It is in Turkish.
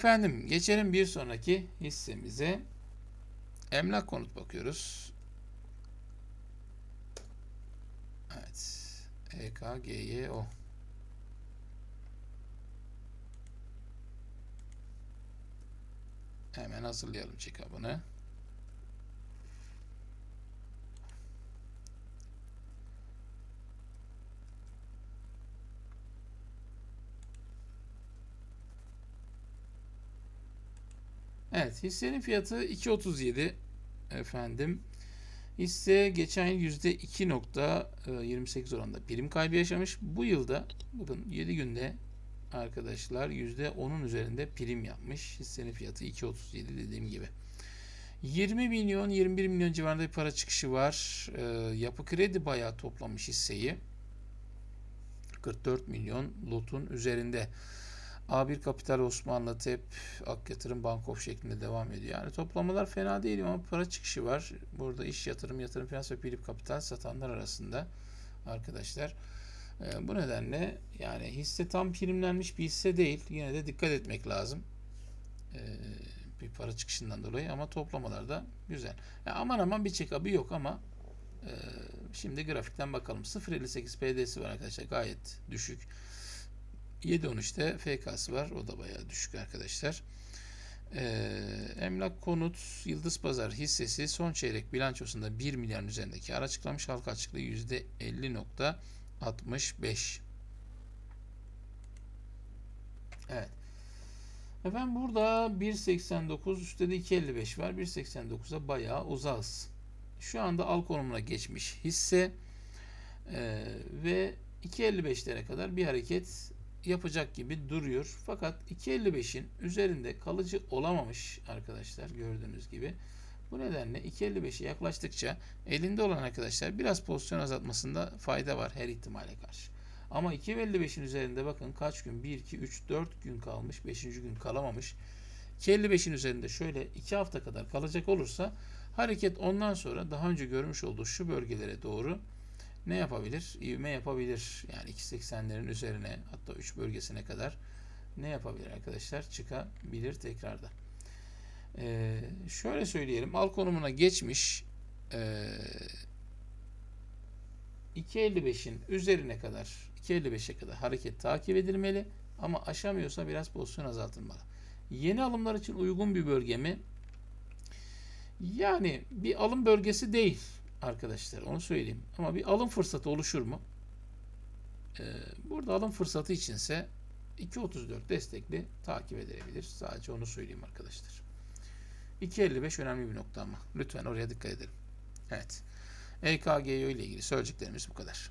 Efendim geçelim bir sonraki hissemize. Emlak konut bakıyoruz. Evet. EKGYO. Hemen hazırlayalım check-up'ını. Evet, hissenin fiyatı 2.37 efendim. Hisse geçen yıl %2.28 oranında prim kaybı yaşamış. Bu yılda bakın 7 günde arkadaşlar %10'un üzerinde prim yapmış. Hissenin fiyatı 2.37 dediğim gibi. 20 milyon 21 milyon civarında bir para çıkışı var. Ee, yapı kredi bayağı toplamış hisseyi. 44 milyon lotun üzerinde. A1 Kapital Osmanlı TEP Ak Yatırım Bankof şeklinde devam ediyor. Yani toplamalar fena değil ama para çıkışı var. Burada iş yatırım, yatırım finans ve Philip Kapital satanlar arasında arkadaşlar. Ee, bu nedenle yani hisse tam primlenmiş bir hisse değil. Yine de dikkat etmek lazım. Ee, bir para çıkışından dolayı ama toplamalarda güzel. Yani aman aman bir check-up'ı yok ama e, şimdi grafikten bakalım. 0.58 PD'si var arkadaşlar. Gayet düşük. 7.13'te FK'sı var. O da bayağı düşük arkadaşlar. Ee, emlak konut Yıldız Pazar hissesi son çeyrek bilançosunda 1 milyar üzerindeki kar açıklamış. Halka açıklığı %50.65. Evet. Efendim burada 1.89 üstte de 2.55 var. 1.89'a bayağı uzağız. Şu anda al konumuna geçmiş hisse ee, ve 2.55'lere kadar bir hareket yapacak gibi duruyor. Fakat 2.55'in üzerinde kalıcı olamamış arkadaşlar gördüğünüz gibi. Bu nedenle 2.55'e yaklaştıkça elinde olan arkadaşlar biraz pozisyon azaltmasında fayda var her ihtimale karşı. Ama 2.55'in üzerinde bakın kaç gün 1, 2, 3, 4 gün kalmış 5. gün kalamamış. 2.55'in üzerinde şöyle 2 hafta kadar kalacak olursa hareket ondan sonra daha önce görmüş olduğu şu bölgelere doğru ne yapabilir? İvme yapabilir. Yani 2.80'lerin üzerine hatta 3 bölgesine kadar ne yapabilir arkadaşlar? Çıkabilir tekrardan. Ee, şöyle söyleyelim. Al konumuna geçmiş ee, 2.55'in üzerine kadar 2.55'e kadar hareket takip edilmeli ama aşamıyorsa biraz pozisyon azaltılmalı. Yeni alımlar için uygun bir bölge mi? Yani bir alım bölgesi değil arkadaşlar onu söyleyeyim. Ama bir alım fırsatı oluşur mu? Ee, burada alım fırsatı içinse 2.34 destekli takip edilebilir. Sadece onu söyleyeyim arkadaşlar. 2.55 önemli bir nokta ama. Lütfen oraya dikkat edelim. Evet. EKGO ile ilgili söyleyeceklerimiz bu kadar.